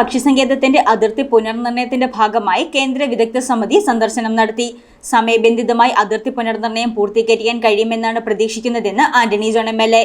പക്ഷിസങ്കേതത്തിന്റെ അതിർത്തി പുനർനിർണയത്തിന്റെ ഭാഗമായി കേന്ദ്ര വിദഗ്ധ സമിതി സന്ദർശനം നടത്തി. സമയബന്ധിതമായി അതിർത്തി പുനർനിർണയം പൂർത്തീകരിക്കാൻ കഴിയുമെന്നാണ് പ്രതീക്ഷിക്കുന്നതെന്ന് Antony John M L A.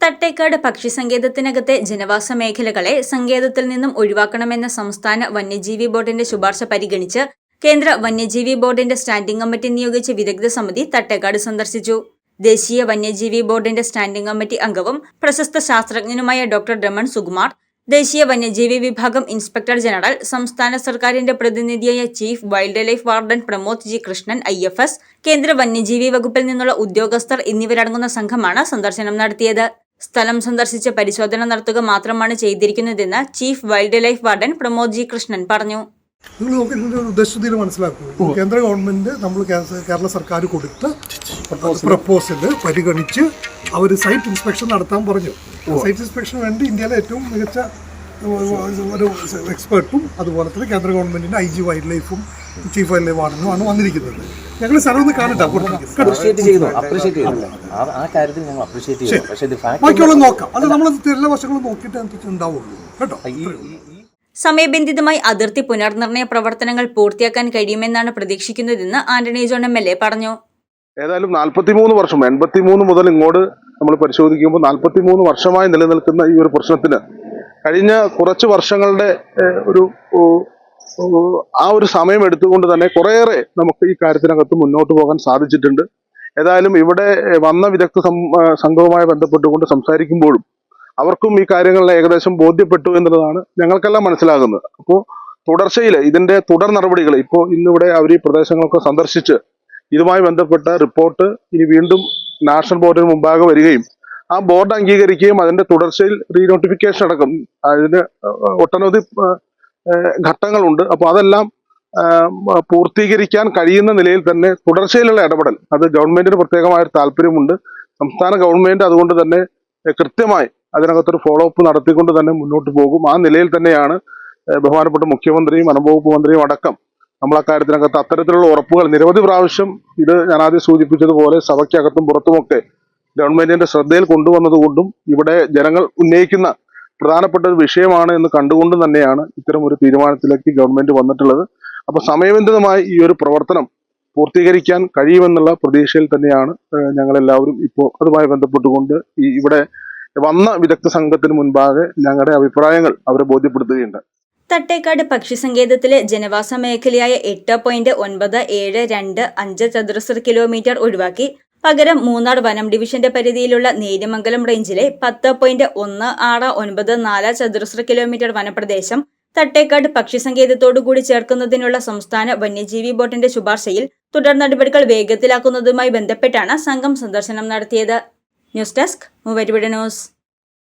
Thattekad പക്ഷിസങ്കേതത്തിനകത്തെ ജനവാസ മേഖലകളെ സങ്കേതത്തിൽ നിന്നും ഒഴിവാക്കണമെന്ന സംസ്ഥാന വന്യജീവി ബോർഡിന്റെ ശുപാർശ പരിഗണിച്ച് കേന്ദ്ര വന്യജീവി ബോർഡിന്റെ സ്റ്റാൻഡിംഗ് കമ്മിറ്റി നിയോഗിച്ച വിദഗ്ധ സമിതി തട്ടേക്കാട് സന്ദർശിച്ചു. ദേശീയ വന്യജീവി ബോർഡിന്റെ സ്റ്റാൻഡിംഗ് കമ്മിറ്റി അംഗവും പ്രശസ്ത ശാസ്ത്രജ്ഞനുമായ ഡോക്ടർ രമൺ സുകുമാർ ദേശീയ വന്യജീവി വിഭാഗം ഇൻസ്പെക്ടർ ജനറൽ സംസ്ഥാന സർക്കാരിന്റെ പ്രതിനിധിയായ chief wild life warden Pramod G Krishnan I F S കേന്ദ്ര വന്യജീവി വകുപ്പിൽ നിന്നുള്ള ഉദ്യോഗസ്ഥർ എന്നിവരടങ്ങുന്ന സംഘമാണ് സന്ദർശനം നടത്തിയത്. സ്ഥലം സന്ദർശിച്ച് പരിശോധന നടത്തുക മാത്രമാണ് ചെയ്തിരിക്കുന്നതെന്ന് chief wild life warden Pramod G Krishnan പറഞ്ഞു. നിങ്ങൾ ഉദ്ദേശത്തിൽ മനസ്സിലാക്കൂ. കേന്ദ്ര ഗവൺമെന്റ് നമ്മൾ കേരള സർക്കാർ കൊടുത്ത പ്രപ്പോസൽ പരിഗണിച്ച് അവർ സൈറ്റ് ഇൻസ്പെക്ഷൻ നടത്താൻ പറഞ്ഞു. സൈറ്റ് ഇൻസ്പെക്ഷന് വേണ്ടി ഇന്ത്യയിലെ ഏറ്റവും മികച്ച ഒരു എക്സ്പേർട്ടും അതുപോലെ തന്നെ കേന്ദ്ര ഗവൺമെന്റിന്റെ ഐ ജി വൈൽഡ് ലൈഫും ചീഫ് വൈൽഡ് ലൈഫ് വാർഡനും ആണ് വന്നിരിക്കുന്നത്. ഞങ്ങൾ സ്ഥലം ഒന്ന് കാണട്ടെ പുറത്തേക്ക്. അപ്രീഷിയേറ്റ് ചെയ്യുന്നു അപ്രീഷിയേറ്റ് ആ- ആ കാര്യത്തിൽ ഞങ്ങൾ അപ്രീഷിയേറ്റ് ചെയ്യുന്നു പക്ഷേ ഇത് ഫാക്ട് ബാക്കിയുള്ളത് നോക്കാം. അത് നമ്മൾ എല്ലാ വശങ്ങളും നോക്കിയിട്ട് ഉണ്ടാവുള്ളൂ. കേട്ടോ? സമയബന്ധിതമായി അതിർത്തി പുനർനിർണയ പ്രവർത്തനങ്ങൾ പൂർത്തിയാക്കാൻ കഴിയുമെന്നാണ് പ്രതീക്ഷിക്കുന്നതെന്ന് Antony John M L A പറഞ്ഞു. ഏതായാലും നാൽപ്പത്തിമൂന്ന് വർഷം എൺപത്തിമൂന്ന് മുതൽ ഇങ്ങോട്ട് നമ്മൾ പരിശോധിക്കുമ്പോൾ നാൽപ്പത്തിമൂന്ന് വർഷമായി നിലനിൽക്കുന്ന ഈ ഒരു പ്രശ്നത്തിന് കഴിഞ്ഞ കുറച്ച് വർഷങ്ങളുടെ ഒരു ആ ഒരു സമയം എടുത്തുകൊണ്ട് തന്നെ കുറേയേറെ നമുക്ക് ഈ കാര്യത്തിനകത്ത് മുന്നോട്ട് പോകാൻ സാധിച്ചിട്ടുണ്ട്. ഏതായാലും ഇവിടെ വന്ന വിദഗ്ധ സംഘവുമായി ബന്ധപ്പെട്ടുകൊണ്ട് സംസാരിക്കുമ്പോഴും അവർക്കും ഈ കാര്യങ്ങളിൽ ഏകദേശം ബോധ്യപ്പെട്ടു എന്നുള്ളതാണ് ഞങ്ങൾക്കെല്ലാം മനസ്സിലാകുന്നത്. അപ്പോൾ തുടർച്ചയിൽ ഇതിന്റെ തുടർ നടപടികൾ ഇപ്പോൾ ഇന്നിവിടെ അവർ ഈ പ്രദേശങ്ങളൊക്കെ സന്ദർശിച്ച് ഇതുമായി ബന്ധപ്പെട്ട റിപ്പോർട്ട് ഇനി വീണ്ടും നാഷണൽ ബോർഡിന് മുമ്പാകെ വരികയും ആ ബോർഡ് അംഗീകരിക്കുകയും അതിന്റെ തുടർച്ചയിൽ റീനോട്ടിഫിക്കേഷൻ അടക്കം അതിന് ഒട്ടനവധി ഘട്ടങ്ങളുണ്ട്. അപ്പോൾ അതെല്ലാം പൂർത്തീകരിക്കാൻ കഴിയുന്ന നിലയിൽ തന്നെ തുടർച്ചയിലുള്ള ഇടപെടൽ അത് ഗവൺമെന്റിന് പ്രത്യേകമായ ഒരു താല്പര്യമുണ്ട്. സംസ്ഥാന ഗവൺമെന്റ് അതുകൊണ്ട് തന്നെ കൃത്യമായി അതിനകത്തൊരു ഫോളോ അപ്പ് നടത്തിക്കൊണ്ട് തന്നെ മുന്നോട്ട് പോകും. ആ നിലയിൽ തന്നെയാണ് ബഹുമാനപ്പെട്ട മുഖ്യമന്ത്രിയും വനംവകുപ്പ് മന്ത്രിയും അടക്കം നമ്മൾ ആ കാര്യത്തിനകത്ത് അത്തരത്തിലുള്ള ഉറപ്പുകൾ നിരവധി പ്രാവശ്യം ഇത് ഞാൻ ആദ്യം സൂചിപ്പിച്ചതുപോലെ സഭയ്ക്കകത്തും പുറത്തുമൊക്കെ ഗവൺമെന്റിന്റെ ശ്രദ്ധയിൽ കൊണ്ടുവന്നതുകൊണ്ടും ഇവിടെ ജനങ്ങൾ ഉന്നയിക്കുന്ന പ്രധാനപ്പെട്ട ഒരു വിഷയമാണ് എന്ന് കണ്ടുകൊണ്ടും തന്നെയാണ് ഇത്തരം ഒരു തീരുമാനത്തിലേക്ക് ഗവൺമെന്റ് വന്നിട്ടുള്ളത്. അപ്പൊ സമയബന്ധിതമായി ഈ ഒരു പ്രവർത്തനം പൂർത്തീകരിക്കാൻ കഴിയുമെന്നുള്ള പ്രതീക്ഷയിൽ തന്നെയാണ് ഞങ്ങളെല്ലാവരും ഇപ്പോൾ അതുമായി ബന്ധപ്പെട്ടുകൊണ്ട് ഈ ഇവിടെ വന്ന വിദഗ്ധ സംഘത്തിന് മുൻപാകെ ഞങ്ങളുടെ അഭിപ്രായങ്ങൾ അവരെ ബോധ്യപ്പെടുത്തുകയുണ്ട് തട്ടേക്കാട് പക്ഷിസങ്കേതത്തിലെ ജനവാസ മേഖലയായ എട്ട് പോയിന്റ് ഒൻപത് ഏഴ് രണ്ട് അഞ്ച് ചതുരശ്ര കിലോമീറ്റർ ഒഴിവാക്കി. പകരം മൂന്നാർ വനം ഡിവിഷന്റെ പരിധിയിലുള്ള നേര്യമംഗലം റേഞ്ചിലെ പത്ത് പോയിന്റ് ഒന്ന് ആറ് ഒൻപത് നാല് ചതുരശ്ര കിലോമീറ്റർ വനപ്രദേശം തട്ടേക്കാട് പക്ഷിസങ്കേതത്തോടുകൂടി ചേർക്കുന്നതിനുള്ള സംസ്ഥാന വന്യജീവി ബോർഡിന്റെ ശുപാർശയിൽ തുടർ നടപടികൾ വേഗത്തിലാക്കുന്നതുമായി ബന്ധപ്പെട്ടാണ് സംഘം സന്ദർശനം നടത്തിയത്. ന്യൂസ് ഡെസ്ക് മൂവരുവിടെ ന്യൂസ്.